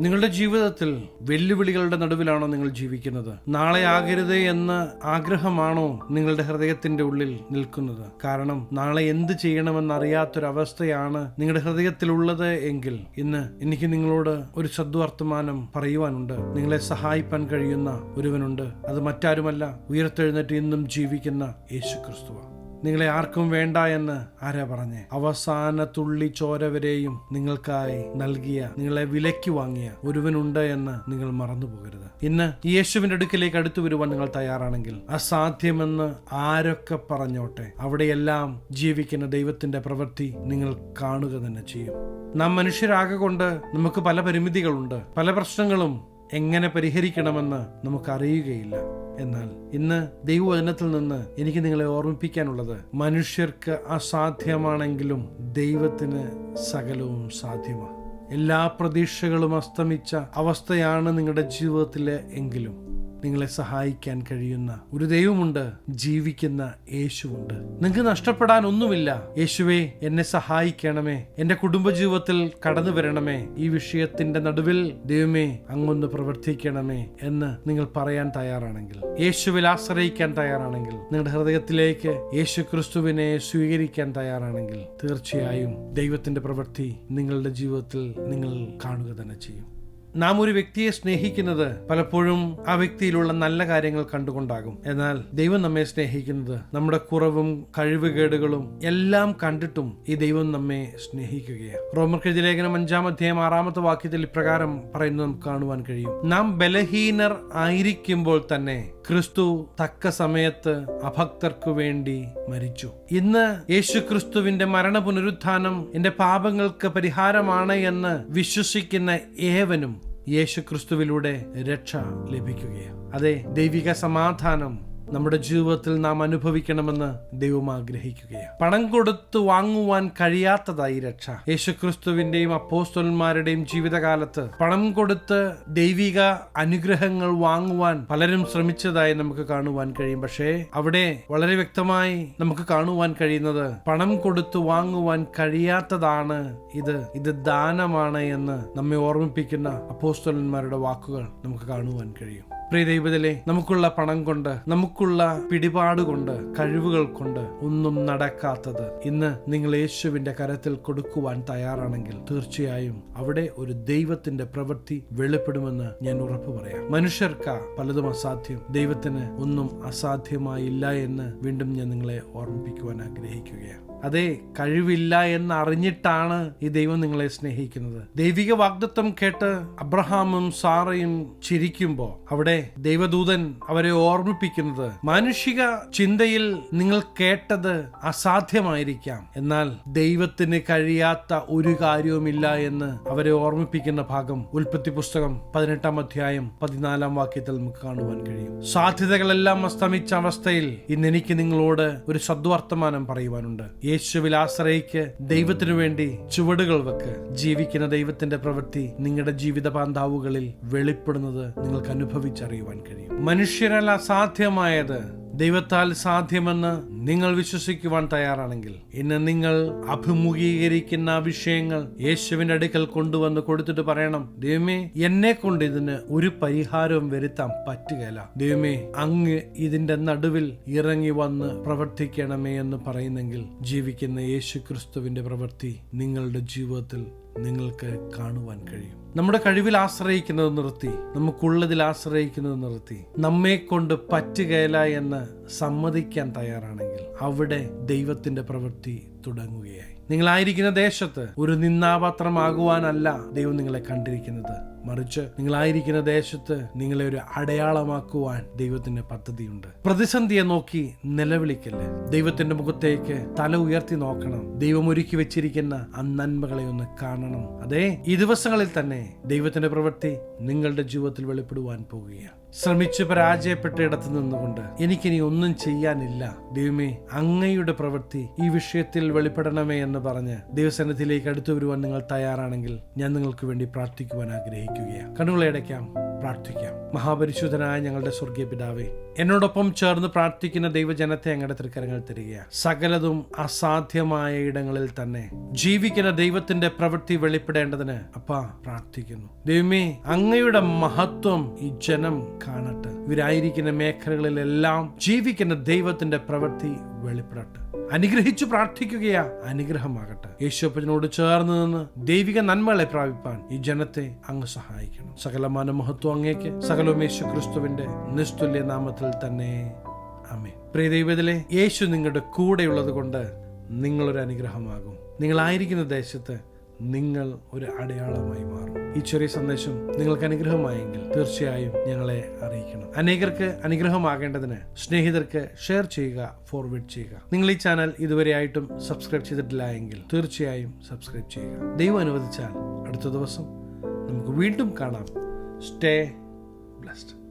നിങ്ങളുടെ ജീവിതത്തിൽ വെല്ലുവിളികളുടെ നടുവിലാണോ നിങ്ങൾ ജീവിക്കുന്നത്? നാളെ ആകരുത് എന്ന ആഗ്രഹമാണോ നിങ്ങളുടെ ഹൃദയത്തിന്റെ ഉള്ളിൽ നിൽക്കുന്നത്? കാരണം നാളെ എന്ത് ചെയ്യണമെന്നറിയാത്തൊരവസ്ഥയാണ് നിങ്ങളുടെ ഹൃദയത്തിലുള്ളത് എങ്കിൽ ഇന്ന് എനിക്ക് നിങ്ങളോട് ഒരു സദ്വർത്തമാനം പറയുവാനുണ്ട്. നിങ്ങളെ സഹായിപ്പാൻ കഴിയുന്ന ഒരുവനുണ്ട്. അത് മറ്റാരുമല്ല. ഉയർത്തെഴുന്നേറ്റ് ഇന്നും ജീവിക്കുന്ന യേശു ക്രിസ്തുവാണ് നിങ്ങളെ ആർക്കും വേണ്ട എന്ന് ആരാ പറഞ്ഞേ? അവസാന തുള്ളി ചോരവരെയും നിങ്ങൾക്കായി നൽകിയ നിങ്ങളെ വിലയ്ക്ക് വാങ്ങിയ ഒരുവനുണ്ട് എന്ന് നിങ്ങൾ മറന്നു പോകരുത് ഇന്ന് യേശുവിന്റെ അടുക്കിലേക്ക് അടുത്തു വരുവാൻ നിങ്ങൾ തയ്യാറാണെങ്കിൽ അസാധ്യമെന്ന് ആരൊക്കെ പറഞ്ഞോട്ടെ? അവിടെയെല്ലാം ജീവിക്കുന്ന ദൈവത്തിന്റെ പ്രവൃത്തി നിങ്ങൾ കാണുക തന്നെ ചെയ്യും. നാം മനുഷ്യരാകെ കൊണ്ട് നമുക്ക് പല പരിമിതികളുണ്ട് പല പ്രശ്നങ്ങളും എങ്ങനെ പരിഹരിക്കണമെന്ന് നമുക്കറിയുകയില്ല. എന്നാൽ ഇന്ന് ദൈവവചനത്തിൽ നിന്ന് എനിക്ക് നിങ്ങളെ ഓർമ്മിപ്പിക്കാനുള്ളത് മനുഷ്യർക്ക് അസാധ്യമാണെങ്കിലും ദൈവത്തിന് സകലവും സാധ്യമാണ് എല്ലാ പ്രതീക്ഷകളും അസ്തമിച്ച അവസ്ഥയാണ് നിങ്ങളുടെ ജീവിതത്തിലെ എങ്കിലും. നിങ്ങളെ സഹായിക്കാൻ കഴിയുന്ന ഒരു ദൈവമുണ്ട് ജീവിക്കുന്ന യേശുവുണ്ട്. നിങ്ങൾക്ക് നഷ്ടപ്പെടാൻ ഒന്നുമില്ല യേശുവേ എന്നെ സഹായിക്കണമേ. എന്റെ കുടുംബജീവിതത്തിൽ കടന്നു വരണമേ. ഈ വിഷയത്തിന്റെ നടുവിൽ ദൈവമേ അങ്ങൊന്ന് പ്രവർത്തിക്കണമേ എന്ന് നിങ്ങൾ പറയാൻ തയ്യാറാണെങ്കിൽ യേശുവിൽ ആശ്രയിക്കാൻ തയ്യാറാണെങ്കിൽ നിങ്ങളുടെ ഹൃദയത്തിലേക്ക് യേശു ക്രിസ്തുവിനെ സ്വീകരിക്കാൻ തയ്യാറാണെങ്കിൽ തീർച്ചയായും ദൈവത്തിന്റെ പ്രവൃത്തി നിങ്ങളുടെ ജീവിതത്തിൽ നിങ്ങൾ കാണുക തന്നെ ചെയ്യും. നാം ഒരു വ്യക്തിയെ സ്നേഹിക്കുന്നത് പലപ്പോഴും ആ വ്യക്തിയിലുള്ള നല്ല കാര്യങ്ങൾ കണ്ടുകൊണ്ടാകും. എന്നാൽ ദൈവം നമ്മെ സ്നേഹിക്കുന്നത് നമ്മുടെ കുറവും കഴിവുകേടുകളും എല്ലാം കണ്ടിട്ടും ഈ ദൈവം നമ്മെ സ്നേഹിക്കുകയാണ്. റോമർ ലേഖനം അഞ്ചാം അധ്യായം ആറാമത്തെ വാക്യത്തിൽ ഇപ്രകാരം പറയുന്നത് നമുക്ക് കാണുവാൻ കഴിയും. നാം ബലഹീനർ ആയിരിക്കുമ്പോൾ തന്നെ ക്രിസ്തു തക്ക സമയത്ത് അഭക്തർക്കു വേണ്ടി മരിച്ചു. ഇന്ന് യേശു ക്രിസ്തുവിന്റെ മരണ പുനരുത്ഥാനം എന്റെ പാപങ്ങൾക്ക് പരിഹാരമാണ് എന്ന് വിശ്വസിക്കുന്ന ഏവനും യേശു ക്രിസ്തുവിലൂടെ രക്ഷ ലഭിക്കുകയാണ്. അതെ ദൈവിക സമാധാനം നമ്മുടെ ജീവിതത്തിൽ നാം അനുഭവിക്കണമെന്ന് ദൈവം ആഗ്രഹിക്കുകയാണ്. പണം കൊടുത്ത് വാങ്ങുവാൻ കഴിയാത്തതായി രക്ഷ. യേശുക്രിസ്തുവിന്റെയും അപ്പോസ്തലന്മാരുടെയും ജീവിതകാലത്ത് പണം കൊടുത്ത് ദൈവിക അനുഗ്രഹങ്ങൾ വാങ്ങുവാൻ പലരും ശ്രമിച്ചതായി നമുക്ക് കാണുവാൻ കഴിയും. പക്ഷേ അവിടെ വളരെ വ്യക്തമായി നമുക്ക് കാണുവാൻ കഴിയുന്നത് പണം കൊടുത്ത് വാങ്ങുവാൻ കഴിയാത്തതാണ് ഇത്. ഇത് ദാനമാണ് എന്ന് നമ്മെ ഓർമ്മിപ്പിക്കുന്ന അപ്പോസ്തലന്മാരുടെ വാക്കുകൾ നമുക്ക് കാണുവാൻ കഴിയും. പ്രിയ ദൈവത്തിലെ നമുക്കുള്ള പണം കൊണ്ട് നമുക്കുള്ള പിടിപാട് കൊണ്ട് കഴിവുകൾ കൊണ്ട് ഒന്നും നടക്കാത്തത് ഇന്ന് നിങ്ങൾ യേശുവിന്റെ കരത്തിൽ കൊടുക്കുവാൻ തയ്യാറാണെങ്കിൽ തീർച്ചയായും അവിടെ ഒരു ദൈവത്തിന്റെ പ്രവൃത്തി വെളിപ്പെടുമെന്ന് ഞാൻ ഉറപ്പു പറയാം. മനുഷ്യർക്ക് പലതും അസാധ്യം. ദൈവത്തിന് ഒന്നും അസാധ്യമായില്ല എന്ന് വീണ്ടും ഞാൻ നിങ്ങളെ ഓർമ്മിപ്പിക്കുവാൻ ആഗ്രഹിക്കുകയാണ്. അതെ കഴിവില്ല എന്ന് അറിഞ്ഞിട്ടാണ് ഈ ദൈവം നിങ്ങളെ സ്നേഹിക്കുന്നത്. ദൈവിക വാഗ്ദത്വം കേട്ട് അബ്രഹാമും സാറയും ചിരിക്കുമ്പോൾ അവിടെ ദൈവദൂതൻ അവരെ ഓർമ്മിപ്പിക്കുന്നത് മാനുഷിക ചിന്തയിൽ നിങ്ങൾ കേട്ടത് അസാധ്യമായിരിക്കാം. എന്നാൽ ദൈവത്തിന് കഴിയാത്ത ഒരു കാര്യവുമില്ല എന്ന് അവരെ ഓർമ്മിപ്പിക്കുന്ന ഭാഗം ഉൽപ്പത്തി പുസ്തകം പതിനെട്ടാം അധ്യായം പതിനാലാം വാക്യത്തിൽ നമുക്ക് കാണുവാൻ കഴിയും. സാധ്യതകളെല്ലാം അസ്തമിച്ച അവസ്ഥയിൽ ഇന്ന് എനിക്ക് നിങ്ങളോട് ഒരു സദ്വർത്തമാനം പറയുവാനുണ്ട്. യേശുവിൽ ആശ്രയിക്ക് ദൈവത്തിനു വേണ്ടി ചുവടുകൾ വെക്ക്. ജീവിക്കുന്ന ദൈവത്തിന്റെ പ്രവൃത്തി നിങ്ങളുടെ ജീവിത പാന്താവുകളിൽ വെളിപ്പെടുന്നത് നിങ്ങൾക്ക് അനുഭവിച്ചറിയുവാൻ കഴിയും. മനുഷ്യരല്ല സാധ്യമായത്. ദൈവത്താൽ സാധ്യമെന്ന് നിങ്ങൾ വിശ്വസിക്കുവാൻ തയ്യാറാണെങ്കിൽ ഇന്ന് നിങ്ങൾ അഭിമുഖീകരിക്കുന്ന വിഷയങ്ങൾ യേശുവിന്റെ അടുക്കൽ കൊണ്ടുവന്ന് കൊടുത്തിട്ട് പറയണം ദൈവമേ എന്നെ കൊണ്ട് ഇതിന് ഒരു പരിഹാരവും വരുത്താൻ പറ്റുകയില്ല. ദൈവമേ അങ്ങ് ഇതിന്റെ നടുവിൽ ഇറങ്ങി വന്ന് പ്രവർത്തിക്കണമേ എന്ന് പറയുന്നെങ്കിൽ ജീവിക്കുന്ന യേശു ക്രിസ്തുവിന്റെ പ്രവൃത്തി നിങ്ങളുടെ ജീവിതത്തിൽ നിങ്ങൾക്ക് കാണുവാൻ കഴിയും. നമ്മുടെ കഴിവിൽ ആശ്രയിക്കുന്നത് നിർത്തി നമുക്കുള്ളതിൽ ആശ്രയിക്കുന്നത് നിർത്തി. നമ്മെ കൊണ്ട് പറ്റുകയില്ല എന്ന് സമ്മതിക്കാൻ തയ്യാറാണെങ്കിൽ അവിടെ ദൈവത്തിന്റെ പ്രവൃത്തി തുടങ്ങുകയായി. നിങ്ങളായിരിക്കുന്ന ദേശത്ത് ഒരു നിന്നാപാത്രമാകുവാനല്ല ദൈവം നിങ്ങളെ കണ്ടിരിക്കുന്നത്. മറിച്ച് നിങ്ങളായിരിക്കുന്ന ദേശത്ത് നിങ്ങളെ ഒരു അടയാളമാക്കുവാൻ ദൈവത്തിന്റെ പദ്ധതിയുണ്ട്. പ്രതിസന്ധിയെ നോക്കി നിലവിളിക്കല്ലേ? ദൈവത്തിന്റെ മുഖത്തേക്ക് തല ഉയർത്തി നോക്കണം. ദൈവം ഒരുക്കി വെച്ചിരിക്കുന്ന ആ നന്മകളെ ഒന്ന് കാണണം. അതെ ഈ ദിവസങ്ങളിൽ തന്നെ ദൈവത്തിന്റെ പ്രവൃത്തി നിങ്ങളുടെ ജീവിതത്തിൽ വെളിപ്പെടുവാൻ പോവുകയാണ് ശ്രമിച്ച് പരാജയപ്പെട്ട ഇടത്ത് നിന്നുകൊണ്ട് എനിക്കിനി ഒന്നും ചെയ്യാനില്ല. ദൈവമേ അങ്ങയുടെ പ്രവൃത്തി ഈ വിഷയത്തിൽ വെളിപ്പെടണമേ എന്ന് പറഞ്ഞ് ദൈവസന്നിധിയിലേക്ക് അടുത്തു വരുവാൻ നിങ്ങൾ തയ്യാറാണെങ്കിൽ ഞാൻ നിങ്ങൾക്ക് വേണ്ടി പ്രാർത്ഥിക്കുവാൻ ആഗ്രഹിക്കുകയാണ്. കണ്ണുകളെ അടയ്ക്കാം. പ്രാർത്ഥിക്കാം. മഹാപരിശുദ്ധനായ ഞങ്ങളുടെ സ്വർഗീയ പിതാവേ എന്നോടൊപ്പം ചേർന്ന് പ്രാർത്ഥിക്കുന്ന ദൈവജനത്തെ അങ്ങയുടെ തൃക്കരങ്ങൾ തരിക. സകലതും അസാധ്യമായ ഇടങ്ങളിൽ തന്നെ ജീവിക്കുന്ന ദൈവത്തിന്റെ പ്രവൃത്തി വെളിപ്പെടേണ്ടതിന് അപ്പ പ്രാർത്ഥിക്കുന്നു. ദൈവമേ അങ്ങയുടെ മഹത്വം ഈ ജനം കാണട്ടെ. ഇവരായിരിക്കുന്ന മേഖലകളിലെല്ലാം ജീവിക്കുന്ന ദൈവത്തിന്റെ പ്രവൃത്തി വെളിപ്പെടട്ടെ. അനുഗ്രഹിച്ചു പ്രാർത്ഥിക്കുകയാ. അനുഗ്രഹമാകട്ടെ. യേശുപ്പനോട് ചേർന്ന് നിന്ന് ദൈവിക നന്മകളെ പ്രാപിപ്പാൻ ഈ ജനത്തെ അങ്ങ് സഹായിക്കണം. സകലമാന മഹത്വം അങ്ങേക്ക്. സകലവും യേശു ക്രിസ്തുവിന്റെ നിസ്തുല്യ നാമത്തിൽ തന്നെ. അമേ പ്രിയ ദൈവത്തിലെ യേശു നിങ്ങളുടെ കൂടെയുള്ളത് കൊണ്ട് നിങ്ങളൊരു അനുഗ്രഹമാകും. നിങ്ങളായിരിക്കുന്ന ദേശത്ത് നിങ്ങൾ ഒരു അടയാളമായി മാറും. ഈ ചെറിയ സന്ദേശം നിങ്ങൾക്ക് അനുഗ്രഹമായെങ്കിൽ തീർച്ചയായും ഞങ്ങളെ അറിയിക്കണം. അനേകർക്ക് അനുഗ്രഹമാകേണ്ടതിന് സ്നേഹിതർക്ക് ഷെയർ ചെയ്യുക ഫോർവേഡ് ചെയ്യുക. നിങ്ങൾ ഈ ചാനൽ ഇതുവരെ ആയിട്ടും സബ്സ്ക്രൈബ് ചെയ്തിട്ടില്ല എങ്കിൽ തീർച്ചയായും സബ്സ്ക്രൈബ് ചെയ്യുക. ദൈവം അനുവദിച്ചാൽ അടുത്ത ദിവസം നമുക്ക് വീണ്ടും കാണാം. Stay blessed